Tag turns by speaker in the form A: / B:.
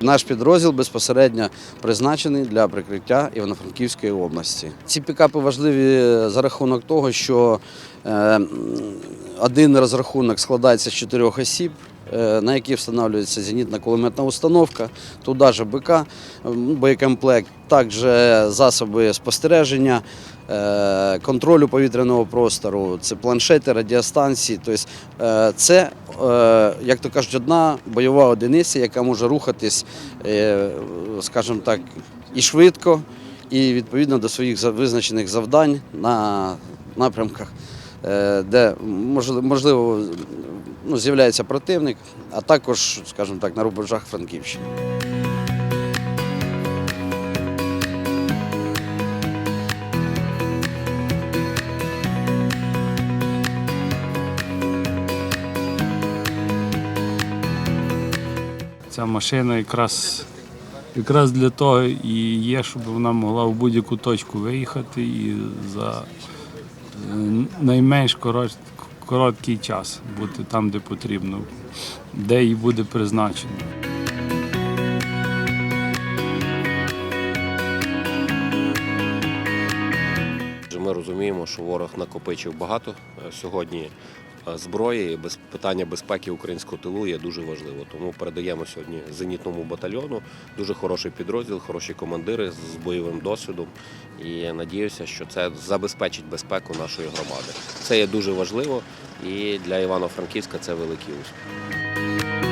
A: наш підрозділ безпосередньо призначений для прикриття Івано-Франківської області. Ці пікапи важливі за рахунок того, що е, один розрахунок складається з чотирьох осіб. Е, На які встановлюється зенітна кулеметна установка, туди ж БК, боєкомплект, також засоби спостереження, е, контролю повітряного простору, це планшети, радіостанції. Тобто е, це, як то кажуть, одна бойова одиниця, яка може рухатись, скажімо так, і швидко, і відповідно до своїх визначених завдань на напрямках, де можливо ну, з'являється противник, а також, скажімо так, на рубежах Франківщини.
B: Ця машина якраз, якраз для того і є, щоб вона могла в будь-яку точку виїхати і за е, найменш короткий час бути там, де потрібно, де і буде призначено.
C: Ми розуміємо, що ворог накопичив багато е, сьогодні зброї. і без питання безпеки українського тилу є дуже важливо. Тому передаємо сьогодні зенітному батальйону дуже хороший підрозділ, хороші командири з бойовим досвідом. І надіюся, що це забезпечить безпеку нашої громади. Це є дуже важливо, і для Івано-Франківська це великий успіх.